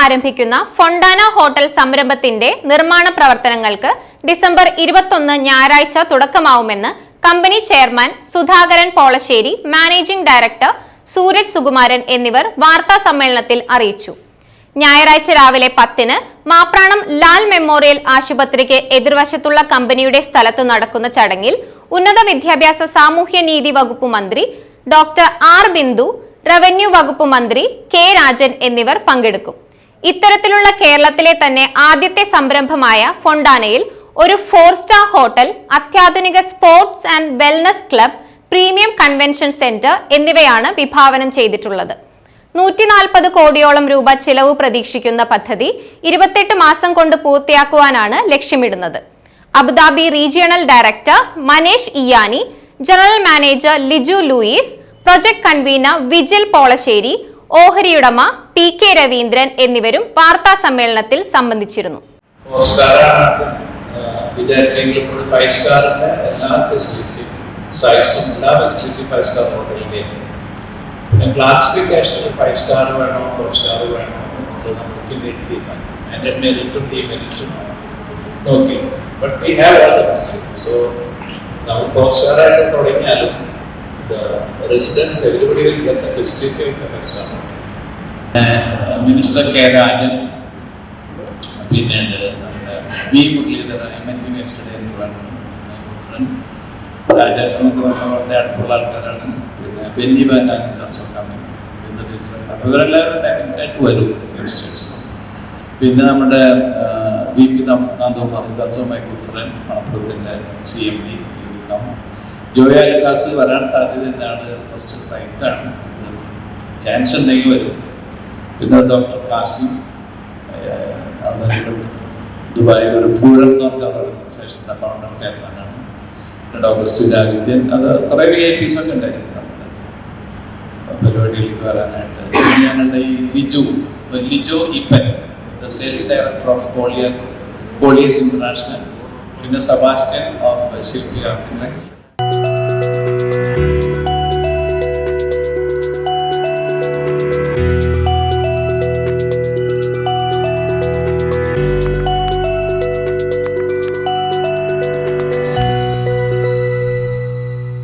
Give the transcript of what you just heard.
ആരംഭിക്കുന്ന Fontana hotel സംരംഭത്തിന്റെ നിർമ്മാണ പ്രവർത്തനങ്ങൾക്ക് ഡിസംബർ ഇരുപത്തൊന്ന് ഞായറാഴ്ച തുടക്കമാവുമെന്ന് company chairman Sudhakaran Polassery managing director Sooraj Sukumaran എന്നിവർ വാർത്താ സമ്മേളനത്തിൽ അറിയിച്ചു. ഞായറാഴ്ച രാവിലെ പത്തിന് മാപ്രാണം ലാൽ മെമ്മോറിയൽ ആശുപത്രിക്ക് എതിർവശത്തുള്ള കമ്പനിയുടെ സ്ഥലത്ത് നടക്കുന്ന ചടങ്ങിൽ ഉന്നത വിദ്യാഭ്യാസ സാമൂഹ്യ നീതി വകുപ്പ് മന്ത്രി ഡോക്ടർ ആർ ബിന്ദു റവന്യൂ വകുപ്പ് മന്ത്രി കെ രാജൻ എന്നിവർ പങ്കെടുക്കും. ഇത്തരത്തിലുള്ള കേരളത്തിലെ തന്നെ ആദ്യത്തെ സംരംഭമായ ഫൊണ്ടാനയിൽ ഒരു ഫോർ സ്റ്റാർ ഹോട്ടൽ അത്യാധുനിക sports and wellness club premium convention centre എന്നിവയാണ് വിഭാവനം ചെയ്തിട്ടുള്ളത്. നൂറ്റി നാൽപ്പത് കോടിയോളം രൂപ ചിലവ് പ്രതീക്ഷിക്കുന്ന പദ്ധതി ഇരുപത്തെട്ട് മാസം കൊണ്ട് പൂർത്തിയാക്കുവാനാണ് ലക്ഷ്യമിടുന്നത്. Abu Dhabi regional director Manesh Iyani general manager Liju Louis project convener Vijil Polassery ഓഹരിയുടമ T K Raveendran എന്നിവരും വാർത്താ സമ്മേളനത്തിൽ സംബന്ധിച്ചിരുന്നു. സ്റ്റാറാണ് five five star five star four star നോക്കി but we have all the so നമ്മൾ ഫോർ സ്റ്റാർ ആയിട്ട് തുടങ്ങിയാലും facility of the five star minister K Rajan പിന്നെ നമ്മുടെ V. Muraleedharan M N T മേഴ്സിയുടെ friend രാജേട്ടനൊക്കെ നമ്മൾ വളരെ അടുത്തുള്ള ആൾക്കാരാണ്. പിന്നെ ബെന്നി ഇവരെല്ലാവരും ഡയറക്റ്റായിട്ട് വരും പിന്നെ നമ്മുടെ വി പി നന്ദകുമാർ ദർശോ my good friend മണപ്പുറത്തിന്റെ C M D Joy Alukkas വരാൻ സാധ്യത എന്താണ്? കുറച്ച് ടൈറ്റാണ് ചാൻസ് ഉണ്ടെങ്കിൽ വരും. പിന്നെ ഡോക്ടർ കാസിം അവിടെ ദുബായിൽ ഒരു എന്ന് പറഞ്ഞ ഓർഗനൈസേഷന്റെ ഫൗണ്ടർ ചെയർമാനാണ് പിന്നെ ഡോക്ടർ സുരാജിത്യൻ. അത് കുറേ വി ഐ പീസ് ഒക്കെ ഉണ്ടായിരുന്നു നമ്മുടെ പരിപാടിയിലേക്ക് വരാനായിട്ട്. ഞങ്ങളുടെ ഈ Liju Lijo Ippan the sales director of Collier Colliers international പിന്നെ സബാസ്റ്റ്യൻ ഓഫ് ശില്പി ആർക്കിടെക്ട്